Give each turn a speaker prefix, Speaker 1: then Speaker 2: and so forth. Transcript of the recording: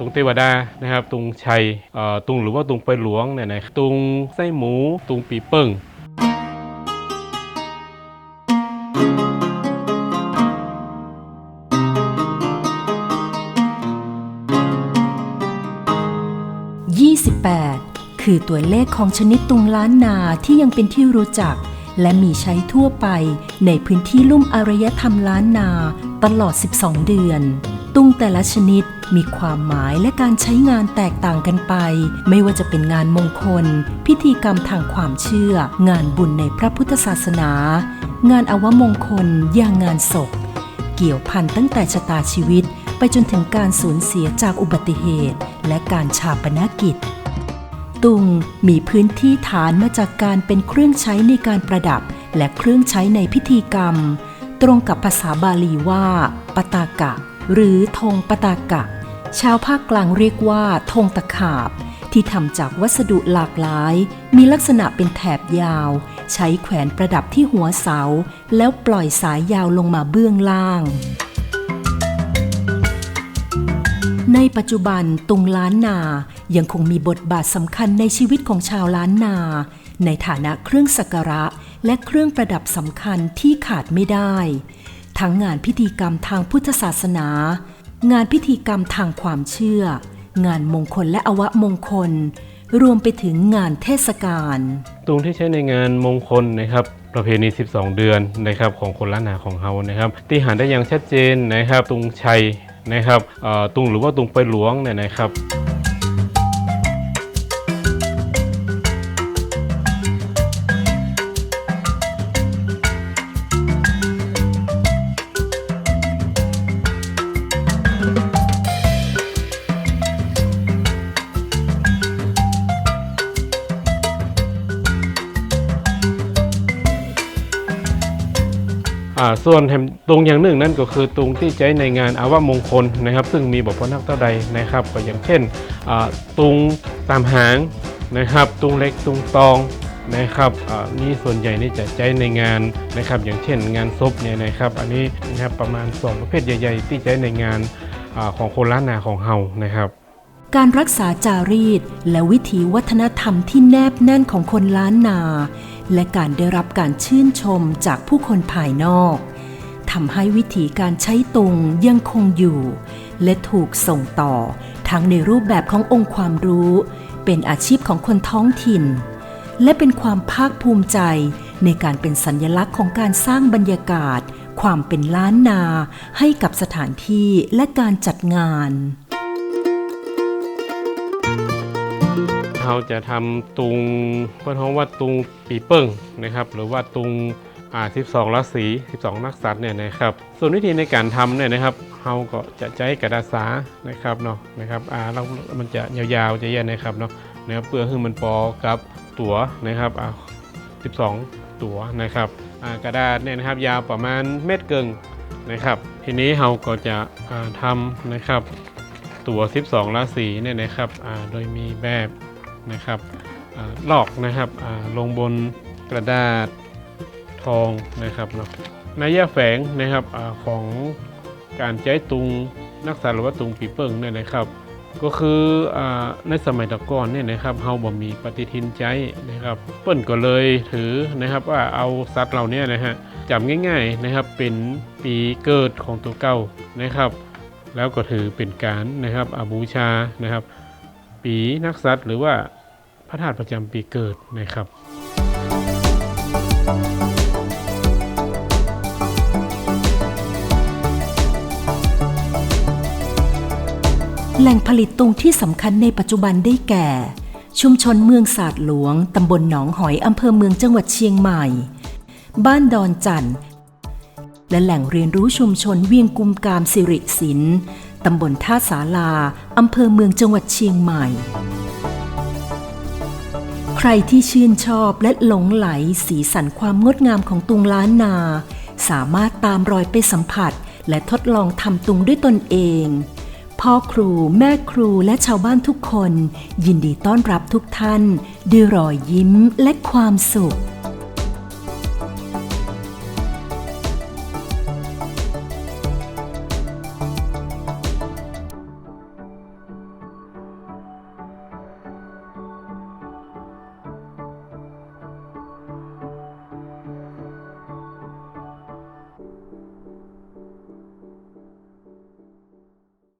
Speaker 1: ตุงเทวดานะครับตุงชัยตุงหรือว่าตุงไปหลวงเนี่ยนะตุงไส้หมูตุงปีเปิ้ง
Speaker 2: 28คือตัวเลขของชนิดตุงล้านนาที่ยังเป็นที่รู้จัก และมีใช้ทั่วไปในพื้นที่ลุ่มอารยธรรมล้านนาตลอด 12 เดือน ตุ้งแต่ละชนิดมีความหมายและการใช้งานแตกต่างกันไป ไม่ว่าจะเป็นงานมงคล พิธีกรรมทางความเชื่อ งานบุญในพระพุทธศาสนา งานอวมงคลอย่างงานศพ เกี่ยวพันตั้งแต่ชะตาชีวิต ไปจนถึงการสูญเสียจากอุบัติเหตุ และการชาปนกิจ ตุงมีพื้นที่ฐานมาจากการเป็นเครื่องใช้ในการประดับ และเครื่องใช้ในพิธีกรรม ตรงกับภาษาบาลีว่าปตากะ หรือธงปตากะ ชาวภาคกลางเรียกว่าธงตะขาบ ที่ทำจากวัสดุหลากหลาย มีลักษณะเป็นแถบยาว ใช้แขวนประดับที่หัวเสา แล้วปล่อยสายยาวลงมาเบื้องล่าง ในปัจจุบันตุงล้านนา ยังคงมีบทบาทสำคัญในชีวิตของชาวล้านนา ในฐานะเครื่องสักการะและเครื่องประดับสำคัญที่ขาดไม่ได้ ทั้งงานพิธีกรรมทางพุทธศาสนา งานพิธีกรรมทางความเชื่อ งานมงคลและอวมงคล รวมไปถึงงานเทศกาล
Speaker 1: ตุงที่ใช้ในงานมงคลนะครับประเพณี 12 เดือนนะครับของคนล้านนาของเฮานะครับที่หาได้อย่างชัดเจนนะครับตุงชัยนะครับตุงหรือว่าตุงไปหลวงเนี่ยนะครับ ส่วนแถมตรงอย่างหนึ่งนั่นก็คือตรงที่ใช้ในงานอาวมงคลนะครับ ซึ่งมีบอกว่านักเท่าใดนะครับก็อย่างเช่นอ่าตุงตามหางนะครับตุงเล็กตุงตองนะครับอ่านี่ส่วนใหญ่นี่จะใช้ในงานนะครับ อย่างเช่นงานศพเนี่ยนะครับ อันนี้นะครับประมาณสองประเภทใหญ่ ๆ ที่ใช้ในงานอาของคนล้านนาของเฮานะครับ
Speaker 2: การรักษาจารีตและวิถีวัฒนธรรมที่แนบแน่นของคนล้านนา และการได้รับการชื่นชมจากผู้คนภายนอกทำให้วิถีการใช้ตุงยังคงอยู่ และถูกส่งต่อ ทั้งในรูปแบบขององค์ความรู้ เป็นอาชีพของคนท้องถิ่น และเป็นความภาคภูมิใจในการเป็นสัญญลักษณ์ของการสร้างบรรยากาศ ความเป็นล้านนาให้กับสถานที่และการจัดงาน
Speaker 1: เราจะทำตุงเพื่อนห้องว่าตุงปีเปิ้งนะครับหรือว่าตุงอ่า12ราศี12 นักษัตริย์เนี่ยนะครับส่วนวิธีในการทำเนี่ยนะครับเราก็จะใช้กระดาษสานะครับเนาะนะครับอ่าเรามันจะยาวๆจะแย่นะครับเนาะนะครับเพื่อให้มันปอกับตัวนะครับอ่า12 ตัวนะครับอ่ากระดาษเนี่ยนะครับยาวประมาณเม็ดเกิงนะครับ ทีนี้เราก็จะอ่าทำนะครับตัว 12 ราศีเนี่ยนะครับอ่าโดยมีแบบ นะครับอาลอกนะครับลงบนกระดาษทองนะครับเนาะนัยยะแฝงนะครับอของการใช้ตุงนักษารือว่าตุงปีเปิงเนี่ยนะครับ ก็คืออในสมัยตะก่อนเนี่ยนะครับเฮาบ่มีปฏิทินใจนะครับ เปิ้นก็เลยถือนะครับว่าเอาสัตว์เหล่านี้นะฮะจำง่ายๆนะครับเป็นปีเกิดของตัวเก่านะครับ แล้วก็ถือเป็นการนะครับอาบูชานะครับ ปีนักษัตริย์หรือว่า ระธาตุประจำปีเกิดนะครับ
Speaker 2: แหล่งผลิตตุงที่สำคัญในปัจจุบันได้แก่ ชุมชนเมืองศาสตร์หลวง ตำบลหนองหอยอำเภอเมืองจังหวัดเชียงใหม่ บ้านดอนจันทร์และแหล่งเรียนรู้ชุมชนเวียงกุมกามสิริศิลป์ตำบลท่าสาลาอำเภอเมืองจังหวัดเชียงใหม่ รที่ชื่นชอบและหลงไหลสีสันความงดงามของตุงล้านนา สามารถตามรอยไปสัมผัส และทดลองทำตุงด้วยตนเอง พ่อครูแม่ครูและชาวบ้านทุกคน ยินดีต้อนรับทุกท่าน ด้วยรอยยิ้มและความสุข